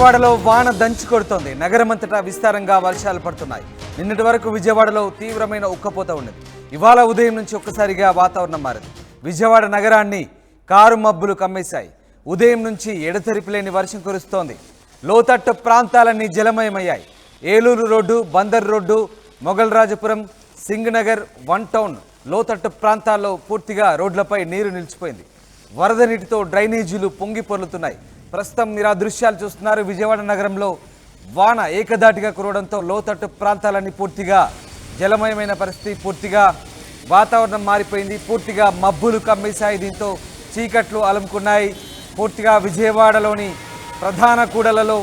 విజయవాడలో వాన దంచి కొడుతోంది. నగరమంతటా విస్తారంగా వర్షాలు పడుతున్నాయి. నిన్నటి వరకు విజయవాడలో తీవ్రమైన ఉక్కపోత ఉండేది ఇవాళ ఉదయం నుంచి ఒక్కసారిగా వాతావరణం మారింది. విజయవాడ నగరాన్ని కారు మబ్బులు కమ్మేశాయి. ఉదయం నుంచి ఎడతెరిపిలేని వర్షం కురుస్తోంది. లోతట్టు ప్రాంతాలన్నీ జలమయమయ్యాయి. Eluru road Bandar road Mogalrajapuram Singh Nagar one town లోతట్టు ప్రాంతాల్లో పూర్తిగా రోడ్లపై నీరు నిలిచిపోయింది. వరద నీటితో డ్రైనేజీలు పొంగి పొర్లుతున్నాయి. ప్రస్తుతం మీరు ఆ దృశ్యాలు చూస్తున్నారు. విజయవాడ నగరంలో వాన ఏకధాటిగా కురవడంతో లోతట్టు ప్రాంతాలన్నీ పూర్తిగా జలమయమైన పరిస్థితి పూర్తిగా వాతావరణం మారిపోయింది. పూర్తిగా మబ్బులు కమ్మేశాయి. దీంతో చీకట్లు అలుముకున్నాయి. పూర్తిగా విజయవాడలోని ప్రధాన కూడలలో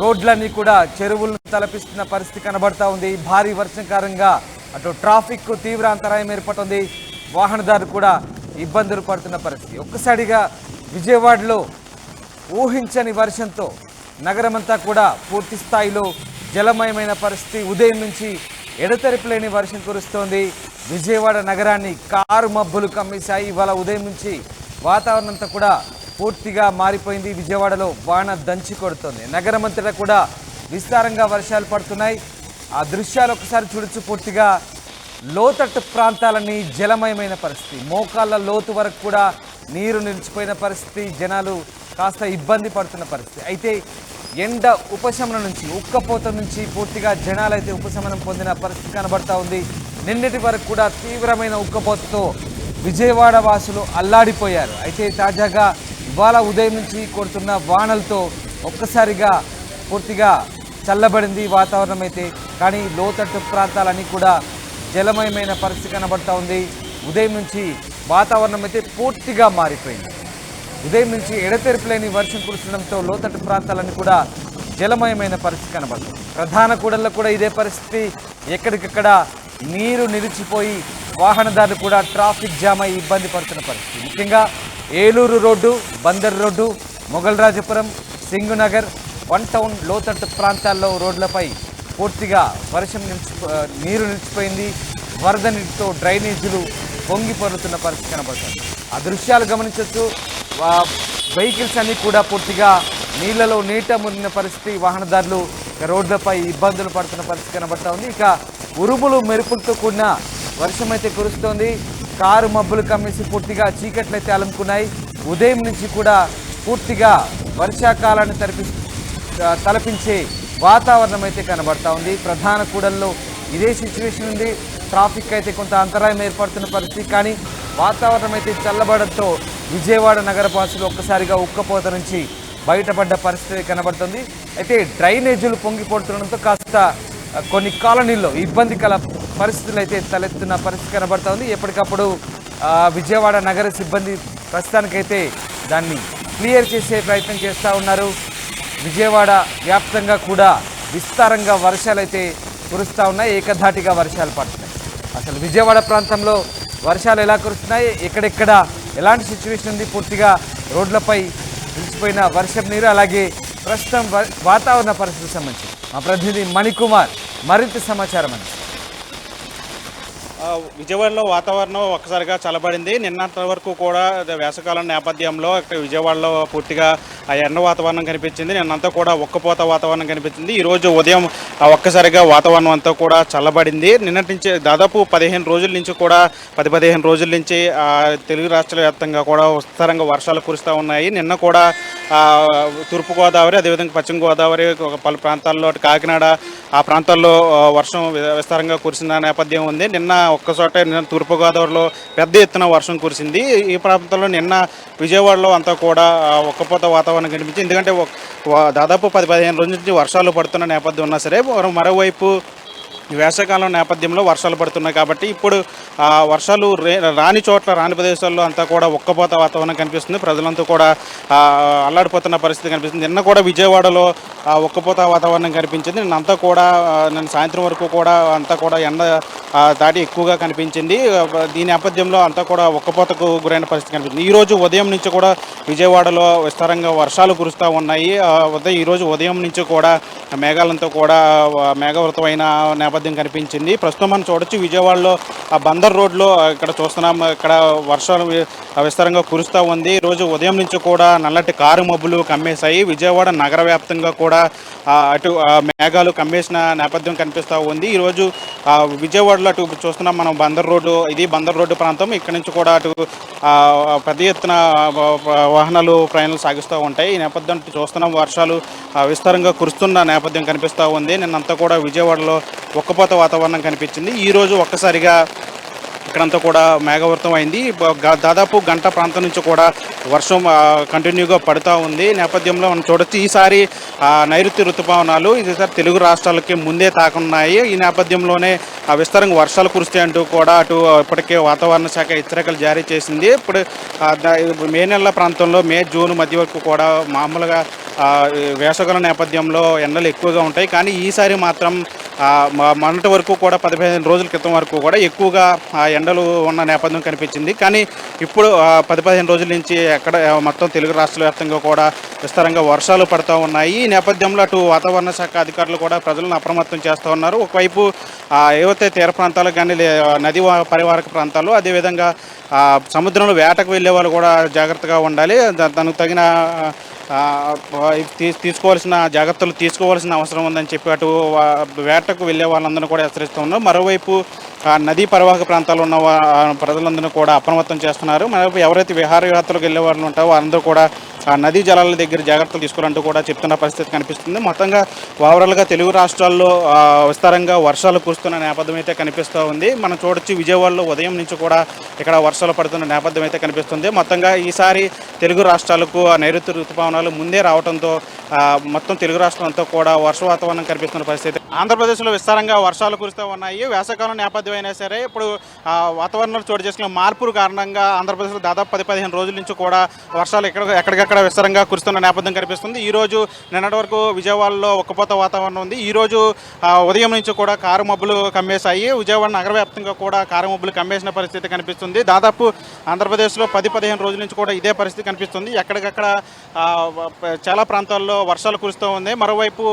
రోడ్లన్నీ కూడా చెరువులను తలపిస్తున్న పరిస్థితి కనబడతా ఉంది. భారీ వర్షం కారణంగా అటు ట్రాఫిక్ తీవ్ర అంతరాయం ఏర్పడుతుంది. వాహనదారులు కూడా ఇబ్బందులు పడుతున్న పరిస్థితి. ఒక్కసారిగా విజయవాడలో ఊహించని వర్షంతో నగరమంతా కూడా పూర్తి స్థాయిలో జలమయమైన పరిస్థితి ఉదయం నుంచి ఎడతెరిపి లేని వర్షం కురుస్తోంది. విజయవాడ నగరాన్ని కారు మబ్బులు కమ్మేశాయి. ఇవాళ ఉదయం నుంచి వాతావరణం అంతా కూడా పూర్తిగా మారిపోయింది. విజయవాడలో వాన దంచి కొడుతోంది. నగరమంతటా కూడా విస్తారంగా వర్షాలు పడుతున్నాయి. ఆ దృశ్యాలు ఒకసారి చూడొచ్చు. పూర్తిగా లోతట్టు ప్రాంతాలన్నీ జలమయమైన పరిస్థితి. మోకాళ్ళ లోతు వరకు కూడా నీరు నిలిచిపోయిన పరిస్థితి జనాలు కాస్త ఇబ్బంది పడుతున్న పరిస్థితి. అయితే ఎండ ఉపశమనం నుంచి ఉక్కపోత నుంచి పూర్తిగా జనాలైతే ఉపశమనం పొందిన పరిస్థితి కనబడతా ఉంది. నిన్నటి వరకు కూడా తీవ్రమైన ఉక్కపోతతో విజయవాడ వాసులు అల్లాడిపోయారు. అయితే తాజాగా ఇవాళ ఉదయం నుంచి కొడుతున్న వానలతో ఒక్కసారిగా పూర్తిగా చల్లబడింది వాతావరణం అయితే. కానీ లోతట్టు ప్రాంతాలన్నీ కూడా జలమయమైన పరిస్థితి కనబడతా ఉంది. ఉదయం నుంచి వాతావరణం అయితే పూర్తిగా మారిపోయింది. ఉదయం నుంచి ఎడతెరిపి లేని వర్షం కురుచడంతో లోతట్టు ప్రాంతాలన్నీ కూడా జలమయమైన పరిస్థితి కనబడుతుంది. ప్రధాన కూడల్లో కూడా ఇదే పరిస్థితి. ఎక్కడికక్కడ నీరు నిలిచిపోయి వాహనదారులు కూడా ట్రాఫిక్ జామ్ అయి ఇబ్బంది పడుతున్న పరిస్థితి. ముఖ్యంగా Eluru road Bandar road Mogalrajapuram Singhnagar one town లోతట్టు ప్రాంతాల్లో రోడ్లపై పూర్తిగా వర్షం నిలిచి నీరు నిలిచిపోయింది. వరద నీటితో డ్రైనేజీలు పొంగి పరిస్థితి కనబడుతుంది. ఆ దృశ్యాలు గమనించవచ్చు వెహికల్స్ అన్నీ కూడా పూర్తిగా నీళ్ళలో నీట మునిగిన పరిస్థితి వాహనదారులు రోడ్లపై ఇబ్బందులు పడుతున్న పరిస్థితి కనబడతా ఉంది. ఇక ఉరుములు మెరుపులతో కూడిన వర్షం అయితే కురుస్తోంది. కారు మబ్బులు కమ్మేసి పూర్తిగా చీకట్లయితే అలుముకున్నాయి. ఉదయం నుంచి కూడా పూర్తిగా వర్షాకాలాన్ని తలపి తలపించే వాతావరణం అయితే కనబడతా ఉంది. ప్రధాన కూడల్లో ఇదే సిచ్యువేషన్ ఉంది. ట్రాఫిక్ అయితే కొంత అంతరాయం ఏర్పడుతున్న పరిస్థితి కానీ వాతావరణం అయితే చల్లబడంతో విజయవాడ నగరవాసులు ఒక్కసారిగా ఉక్కపోత నుంచి బయటపడ్డ పరిస్థితి కనబడుతుంది. అయితే డ్రైనేజీలు పొంగిపడుతుండడంతో కాస్త కొన్ని కాలనీల్లో ఇబ్బందికర పరిస్థితులు అయితే తలెత్తున్న పరిస్థితి కనబడుతుంది. ఎప్పటికప్పుడు విజయవాడ నగర సిబ్బంది ప్రస్తుతానికైతే దాన్ని క్లియర్ చేసే ప్రయత్నం చేస్తూ ఉన్నారు. విజయవాడ వ్యాప్తంగా కూడా విస్తారంగా వర్షాలు అయితే కురుస్తూ ఉన్నాయి ఏకధాటిగా వర్షాలు పడుతున్నాయి. అసలు విజయవాడ ప్రాంతంలో వర్షాలు ఎలా కురుస్తున్నాయి? ఎక్కడెక్కడ ఎలాంటి సిచ్యువేషన్ ఉంది? పూర్తిగా రోడ్లపై నిలిచిపోయిన వర్షం నీరు అలాగే ప్రస్తుతం వ- వాతావరణ పరిస్థితికి సంబంధించి. మా ప్రతినిధి మణికుమార్ మరింత సమాచారం అండి విజయవాడలో వాతావరణం ఒక్కసారిగా చల్లబడింది. నిన్నటి వరకు కూడా వేసవకాలం నేపథ్యంలో ఇక్కడ విజయవాడలో పూర్తిగా ఆ ఎండ వాతావరణం కనిపించింది. నిన్నంతా కూడా ఒక్కపోత వాతావరణం కనిపించింది. ఈరోజు ఉదయం ఒక్కసారిగా వాతావరణం అంతా కూడా చల్లబడింది. నిన్నటి నుంచి దాదాపు పదిహేను రోజుల నుంచి కూడా పది పదిహేను రోజుల నుంచి తెలుగు రాష్ట్రాల వ్యాప్తంగా కూడా విస్తారంగా వర్షాలు కురుస్తూ ఉన్నాయి. నిన్న కూడా తూర్పుగోదావరి అదేవిధంగా పశ్చిమ గోదావరి పలు ప్రాంతాల్లో కాకినాడ ఆ ప్రాంతాల్లో వర్షం విస్తారంగా కురిసిన నేపథ్యం ఉంది. నిన్న ఒక్కచోట నిన్న తూర్పుగోదావరిలో పెద్ద ఎత్తున వర్షం కురిసింది. ఈ ప్రాంతంలో నిన్న విజయవాడలో అంతా కూడా ఒక్కపోత వాతావరణం కనిపించింది. ఎందుకంటే దాదాపు పది పదిహేను రోజుల నుంచి వర్షాలు పడుతున్న నేపథ్యం ఉన్నా సరే మరోవైపు ఈ వేసవకాలం నేపథ్యంలో వర్షాలు పడుతున్నాయి కాబట్టి ఇప్పుడు ఆ వర్షాలు రాని చోట్ల రాని ప్రదేశాల్లో అంతా కూడా ఒక్కపోత వాతావరణం కనిపిస్తుంది. ప్రజలంతా కూడా అల్లాడిపోతున్న పరిస్థితి కనిపిస్తుంది. నిన్న కూడా విజయవాడలో ఉక్కపోత వాతావరణం కనిపించింది. నిన్న అంతా కూడా నిన్న సాయంత్రం వరకు కూడా అంతా కూడా ఎండ దాటి ఎక్కువగా కనిపించింది. దీని నేపథ్యంలో అంతా కూడా ఉక్కపోతకు గురైన పరిస్థితి కనిపించింది ఈరోజు ఉదయం నుంచి కూడా విజయవాడలో విస్తారంగా వర్షాలు కురుస్తూ ఉన్నాయి. ఉదయం ఈరోజు ఉదయం నుంచి కూడా మేఘాలంతా కూడా మేఘవృతమైన నేపథ్యం నేపథ్యం కనిపించింది. ప్రస్తుతం మనం చూడొచ్చు విజయవాడలో ఆ బందర్ రోడ్లో ఇక్కడ చూస్తున్నాం ఇక్కడ వర్షాలు విస్తారంగా కురుస్తూ ఉంది. రోజు ఉదయం నుంచి కూడా నల్లటి కారు మబ్బులు కమ్మేశాయి. విజయవాడ నగర వ్యాప్తంగా కూడా అటు మేఘాలు కమ్మేసిన నేపథ్యం కనిపిస్తూ ఉంది. ఈరోజు విజయవాడలో అటు చూస్తున్నాం మనం బందర్ రోడ్డు ఇది బందర్ రోడ్డు ప్రాంతం. ఇక్కడ నుంచి కూడా అటు పెద్ద ఎత్తున వాహనాలు ప్రయాణాలు సాగిస్తూ ఉంటాయి. ఈ నేపథ్యం చూస్తున్నాం వర్షాలు విస్తారంగా కురుస్తున్న నేపథ్యం కనిపిస్తూ ఉంది. నిన్నంతా కూడా విజయవాడలో ఒక్కపోత వాతావరణం కనిపించింది. ఈరోజు ఒక్కసారిగా ఇక్కడంతా కూడా మేఘవృతం అయింది. దాదాపు గంట ప్రాంతం నుంచి కూడా వర్షం కంటిన్యూగా పడుతూ ఉంది. నేపథ్యంలో మనం చూడొచ్చు ఈసారి నైరుతి ఋతుపవనాలు ఈసారి తెలుగు రాష్ట్రాలకి ముందే తాకున్నాయి. ఈ నేపథ్యంలోనే విస్తారంగా వర్షాలు కురుస్తాయి అంటూ కూడా అటు ఇప్పటికే వాతావరణ శాఖ హెచ్చరికలు జారీ చేసింది. ఇప్పుడు మే నెల ప్రాంతంలో మే జూన్ మధ్య వరకు కూడా మామూలుగా వేసవకాల నేపథ్యంలో ఎండలు ఎక్కువగా ఉంటాయి. కానీ ఈసారి మాత్రం మొన్నటి వరకు కూడా పదిహేను రోజుల క్రితం వరకు కూడా ఎక్కువగా ఆ ఎండలు ఉన్న నేపథ్యం కనిపించింది. కానీ ఇప్పుడు పది పదిహేను రోజుల నుంచి ఎక్కడ మొత్తం తెలుగు రాష్ట్ర వ్యాప్తంగా కూడా విస్తారంగా వర్షాలు పడుతూ ఉన్నాయి. ఈ నేపథ్యంలో అటు వాతావరణ శాఖ అధికారులు కూడా ప్రజలను అప్రమత్తం చేస్తూ ఉన్నారు. ఒకవైపు ఏవైతే తీర ప్రాంతాలు కానీ లే- నది పరివారక ప్రాంతాలు అదేవిధంగా సముద్రంలో వేటకు వెళ్ళే వాళ్ళు కూడా జాగ్రత్తగా ఉండాలి. దా- దానికి తగిన తీ- తీసుకోవాల్సిన జాగ్రత్తలు తీసుకోవాల్సిన అవసరం ఉందని చెప్పి అటు వేటకు వెళ్ళే వాళ్ళందరూ కూడా హెచ్చరిస్తూ ఉన్నారు. మరోవైపు ఆ నదీ పరివాహక ప్రాంతాల్లో ఉన్న ప్రజలందరూ కూడా అప్రమత్తం చేస్తున్నారు. మరోవైపు ఎవరైతే విహారయాత్రలకు వెళ్ళే వాళ్ళు ఉంటారో వాళ్ళందరూ కూడా నదీ జలాల దగ్గర జాగ్రత్తలు తీసుకోవాలంటూ కూడా చెప్తున్న పరిస్థితి కనిపిస్తుంది. మొత్తంగా ఓవరాల్గా తెలుగు రాష్ట్రాల్లో విస్తారంగా వర్షాలు కురుస్తున్న నేపథ్యం అయితే కనిపిస్తూ ఉంది. మనం చూడొచ్చు విజయవాడలో ఉదయం నుంచి కూడా ఇక్కడ వర్షాలు పడుతున్న నేపథ్యం అయితే కనిపిస్తుంది. మొత్తంగా ఈసారి తెలుగు రాష్ట్రాలకు నైరుతి ఋతుపవనాలు ముందే రావడంతో మొత్తం తెలుగు రాష్ట్రాలంతా కూడా వర్ష వాతావరణం కనిపిస్తున్న పరిస్థితి. ఆంధ్రప్రదేశ్లో విస్తారంగా వర్షాలు కురుస్తూ ఉన్నాయి. వేసవకాలం నేపథ్యం అయినా సరే ఇప్పుడు ఆ, వాతావరణంలో చోటు చేసుకున్న మార్పుల కారణంగా ఆంధ్రప్రదేశ్లో దాదాపు పది పదిహేను రోజుల నుంచి కూడా వర్షాలు ఎక్కడ ఎక్కడికక్కడ విస్తారంగా కురుస్తున్న నేపథ్యం కనిపిస్తుంది. ఈ రోజు నిన్నటి వరకు విజయవాడలో ఒక్కపోత వాతావరణం ఉంది. ఈ రోజు ఉదయం నుంచి కూడా కారు మబ్బులు కమ్మేశాయి. విజయవాడ నగర వ్యాప్తంగా కూడా కారు మబ్బులు కమ్మేసిన పరిస్థితి కనిపిస్తుంది. దాదాపు ఆంధ్రప్రదేశ్లో పది పదిహేను రోజుల నుంచి కూడా ఇదే పరిస్థితి కనిపిస్తుంది. ఎక్కడికక్కడ చాలా ప్రాంతాల్లో వర్షాలు కురుస్తూ ఉంది మరోవైపు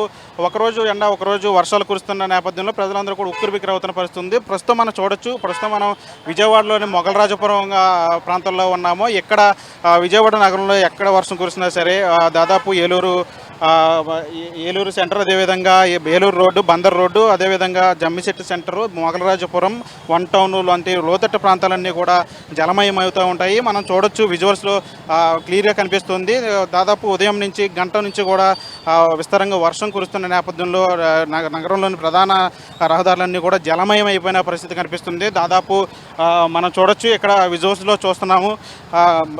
ఒకరోజు ఎండ ఒకరోజు వర్షాలు కురుస్తున్న నేపథ్యంలో ప్రజలందరూ కూడా ఉక్కురు బిక్కిరి అవుతున్న పరిస్థితి ఉంది ప్రస్తుతం మనం చూడొచ్చు. ప్రస్తుతం మనం విజయవాడలోని మొగలరాజపురం ప్రాంతంలో ఉన్నాము. ఇక్కడ విజయవాడ నగరంలో ఎక్కడ వర్షం వర్షం కురిసినా సరే దాదాపు ఏలూరు ఏలూరు సెంటర్ అదేవిధంగా ఏలూరు రోడ్డు బందర్ రోడ్డు అదేవిధంగా Jammisetti centre Mogalrajapuram one town లాంటి లోతట్టు ప్రాంతాలన్నీ కూడా జలమయం అవుతూ ఉంటాయి. మనం చూడొచ్చు విజువల్స్లో క్లియర్గా కనిపిస్తుంది. దాదాపు ఉదయం నుంచి గంట నుంచి కూడా విస్తారంగా వర్షం కురుస్తున్న నేపథ్యంలో నగ- నగరంలోని ప్రధాన రహదారులన్నీ కూడా జలమయం అయిపోయిన పరిస్థితి కనిపిస్తుంది. దాదాపు మనం చూడొచ్చు ఇక్కడ విజువల్స్లో చూస్తున్నాము.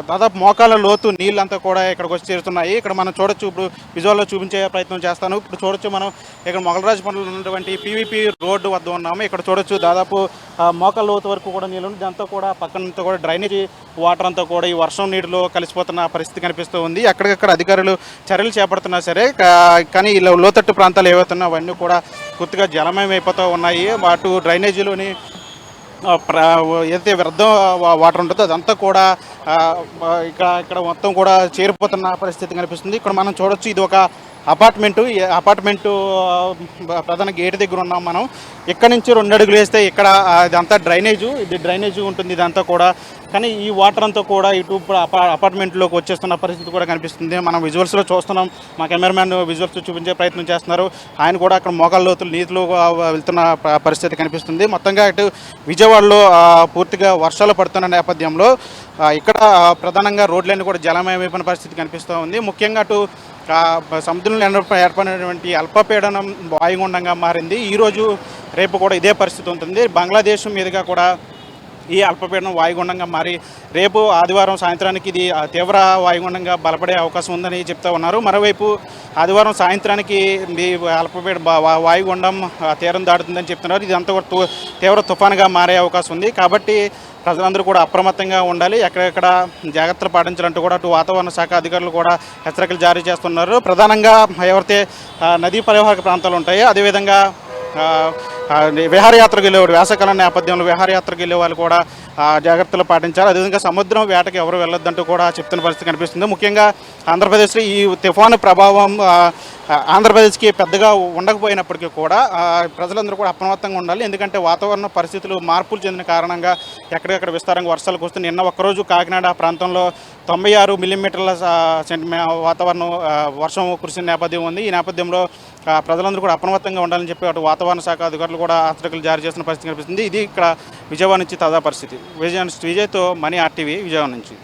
దాదాపు మోకాల లోతు నీళ్ళంతా కూడా ఇక్కడికి వచ్చి చేరుతున్నాయి. ఇక్కడ మనం చూడొచ్చు ఇప్పుడు విజువల్లో చూపించే ప్రయత్నం చేస్తాను. ఇప్పుడు చూడొచ్చు మనం ఇక్కడ మొగలరాజపల్లిలో ఉన్నటువంటి పీవీపీ రోడ్డు వద్ద ఉన్నాము. ఇక్కడ చూడొచ్చు దాదాపు మోకాల లోతు వరకు కూడా నీళ్ళు ఉంది. దాంతో కూడా పక్కనంతా కూడా డ్రైనేజీ వాటర్ అంతా కూడా ఈ వర్షం నీటిలో కలిసిపోతున్న పరిస్థితి కనిపిస్తూ ఉంది. అక్కడికక్కడ అధికారులు చర్యలు చేపడుతున్నా సరే కానీ ఇలా లోతట్టు ప్రాంతాలు ఏవైతున్నా అవన్నీ కూడా పూర్తిగా జలమయం అయిపోతూ ఉన్నాయి. అటు డ్రైనేజీలోని ఏదైతే వ్యర్థం వాటర్ ఉంటుందో అదంతా కూడా ఇక్కడ ఇక్కడ మొత్తం కూడా చేరిపోతున్న పరిస్థితి కనిపిస్తుంది. ఇక్కడ మనం చూడొచ్చు ఇది ఒక అపార్ట్మెంటు అపార్ట్మెంటు ప్రధాన గేట్ దగ్గర ఉన్నాం మనం. ఇక్కడ నుంచి రెండు అడుగులు వేస్తే ఇక్కడ ఇదంతా డ్రైనేజు ఇది డ్రైనేజు ఉంటుంది ఇదంతా కూడా. కానీ ఈ వాటర్ అంతా కూడా ఇటు ఇప్పుడు అపార్ట్మెంట్లోకి వచ్చేస్తున్న పరిస్థితి కూడా కనిపిస్తుంది. మనం విజువల్స్లో చూస్తున్నాం. మా కెమెరామ్యాన్ విజువల్స్ చూపించే ప్రయత్నం చేస్తున్నారు. ఆయన కూడా అక్కడ మోకాళ్ళ లోతులు నీటిలో వెళ్తున్న పరిస్థితి కనిపిస్తుంది. మొత్తంగా ఇటు విజయవాడలో పూర్తిగా వర్షాలు పడుతున్న నేపథ్యంలో ఇక్కడ ప్రధానంగా రోడ్లన్నీ కూడా జలమయమైపోయిన పరిస్థితి కనిపిస్తూ ఉంది. ముఖ్యంగా అటు సముద్రంలో ఏర్ప- ఏర్పడినటువంటి అల్పపీడనం వాయుగుండంగా మారింది. ఈరోజు రేపు కూడా ఇదే పరిస్థితి ఉంటుంది. బంగ్లాదేశ్ మీదుగా కూడా ఈ అల్పపీడనం వాయుగుండంగా మారి రేపు ఆదివారం సాయంత్రానికి ఇది తీవ్ర వాయుగుండంగా బలపడే అవకాశం ఉందని చెప్తా ఉన్నారు. మరోవైపు ఆదివారం సాయంత్రానికి ఈ అల్పపీడ వాయుగుండం తీరం దాటుతుందని చెప్తున్నారు. ఇది కూడా తీవ్ర తుఫానుగా మారే అవకాశం ఉంది. కాబట్టి ప్రజలందరూ కూడా అప్రమత్తంగా ఉండాలి. ఎక్కడెక్కడ జాగ్రత్తలు పాటించాలంటూ కూడా అటు వాతావరణ శాఖ అధికారులు కూడా హెచ్చరికలు జారీ చేస్తున్నారు. ప్రధానంగా ఎవరైతే నదీ పరివాహక ప్రాంతాలు ఉంటాయో అదేవిధంగా విహారయాత్రకు వెళ్ళేవాడు. వేసవకాలం నేపథ్యంలో విహారయాత్రకు వెళ్ళే వాళ్ళు కూడా జాగ్రత్తలు పాటించాలి. అదేవిధంగా సముద్రం వేటకి ఎవరు వెళ్ళొద్దంటూ కూడా చెప్తున్న పరిస్థితి కనిపిస్తుంది. ముఖ్యంగా ఆంధ్రప్రదేశ్లో ఈ తుఫాను ప్రభావం ఆంధ్రప్రదేశ్కి పెద్దగా ఉండకపోయినప్పటికీ కూడా ప్రజలందరూ కూడా అప్రమత్తంగా ఉండాలి. ఎందుకంటే వాతావరణ పరిస్థితులు మార్పులు చెందిన కారణంగా ఎక్కడికక్కడ విస్తారంగా వర్షాలు కురుస్తున్నాయి. నిన్న ఒక్కరోజు కాకినాడ ప్రాంతంలో తొంభై ఆరు మిల్లీమీటర్ల వాతావరణం వర్షం కురిసిన నేపథ్యం ఉంది. ఈ నేపథ్యంలో ప్రజలందరూ కూడా అప్రమత్తంగా ఉండాలని చెప్పి అటు వాతావరణ శాఖ అధికారులు కూడా హెచ్చరికలు జారీ చేసిన పరిస్థితి కనిపిస్తుంది. ఇది ఇక్కడ విజయవాడ నుంచి తాజా పరిస్థితి. విజయ విజయ్తో మనీ ఆర్టీవీ విజయవాడ నుంచి.